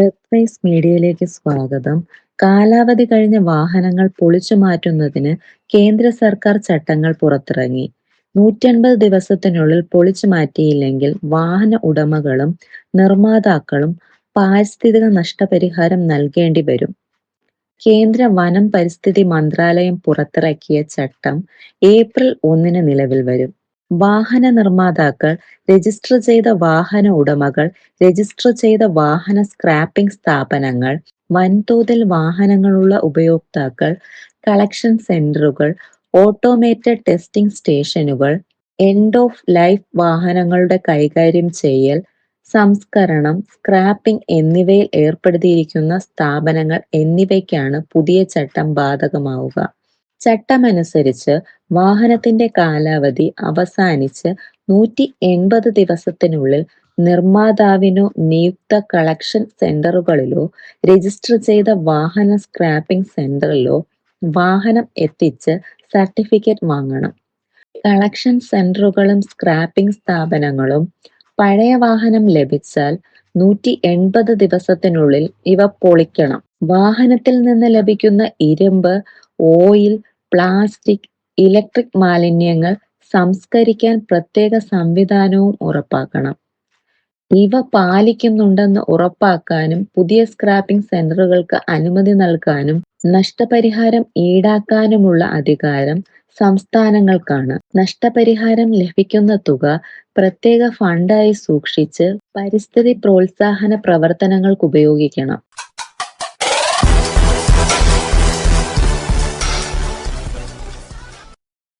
Earth മീഡിയയിലേക്ക് സ്വാഗതം. കാലാവധി കഴിഞ്ഞ വാഹനങ്ങൾ പൊളിച്ചു മാറ്റുന്നതിന് കേന്ദ്ര സർക്കാർ ചട്ടങ്ങൾ പുറത്തിറങ്ങി. നൂറ്റൻപത് ദിവസത്തിനുള്ളിൽ പൊളിച്ചു മാറ്റിയില്ലെങ്കിൽ വാഹന ഉടമകളും നിർമ്മാതാക്കളും പാരിസ്ഥിതിക നഷ്ടപരിഹാരം നൽകേണ്ടി വരും. കേന്ദ്ര വനം പരിസ്ഥിതി മന്ത്രാലയം പുറത്തിറക്കിയ ചട്ടം ഏപ്രിൽ ഒന്നിന് നിലവിൽ വരും. വാഹന നിർമ്മാതാക്കൾ, രജിസ്റ്റർ ചെയ്ത വാഹന ഉടമകൾ, രജിസ്റ്റർ ചെയ്ത വാഹന സ്ക്രാപ്പിംഗ് സ്ഥാപനങ്ങൾ, വൻതോതിൽ വാഹനങ്ങളുള്ള ഉപയോക്താക്കൾ, കളക്ഷൻ സെന്ററുകൾ, ഓട്ടോമേറ്റഡ് ടെസ്റ്റിംഗ് സ്റ്റേഷനുകൾ, എൻഡ് ഓഫ് ലൈഫ് വാഹനങ്ങളുടെ കൈകാര്യം ചെയ്യൽ, സംസ്കരണം, സ്ക്രാപ്പിംഗ് എന്നിവയിൽ ഏർപ്പെടുത്തിയിരിക്കുന്ന സ്ഥാപനങ്ങൾ എന്നിവയ്ക്കാണ് പുതിയ ചട്ടം ബാധകമാവുക. ചട്ടമനുസരിച്ച് വാഹനത്തിന്റെ കാലാവധി അവസാനിച്ച് നൂറ്റി എൺപത് ദിവസത്തിനുള്ളിൽ നിർമ്മാതാവിനോ നിയുക്ത കളക്ഷൻ സെന്ററുകളിലോ രജിസ്റ്റർ ചെയ്ത വാഹന സ്ക്രാപ്പിംഗ് സെന്ററിലോ വാഹനം എത്തിച്ച് സർട്ടിഫിക്കറ്റ് വാങ്ങണം. കളക്ഷൻ സെന്ററുകളും സ്ക്രാപ്പിംഗ് സ്ഥാപനങ്ങളും പഴയ വാഹനം ലഭിച്ചാൽ നൂറ്റി എൺപത് ദിവസത്തിനുള്ളിൽ ഇവ പൊളിക്കണം. വാഹനത്തിൽ നിന്ന് ലഭിക്കുന്ന ഇരുമ്പ്, ഓയിൽ, പ്ലാസ്റ്റിക്, ഇലക്ട്രിക് മാലിന്യങ്ങൾ സംസ്കരിക്കാൻ പ്രത്യേക സംവിധാനവും ഉറപ്പാക്കണം. ഇവ പാലിക്കുന്നുണ്ടെന്ന് ഉറപ്പാക്കാനും പുതിയ സ്ക്രാപ്പിംഗ് സെന്ററുകൾക്ക് അനുമതി നൽകാനും നഷ്ടപരിഹാരം ഈടാക്കാനുമുള്ള അധികാരം സംസ്ഥാനങ്ങൾക്കാണ്. നഷ്ടപരിഹാരം ലഭിക്കുന്ന തുക പ്രത്യേക ഫണ്ടായി സൂക്ഷിച്ച് പരിസ്ഥിതി പ്രോത്സാഹന പ്രവർത്തനങ്ങൾക്കുപയോഗിക്കണം.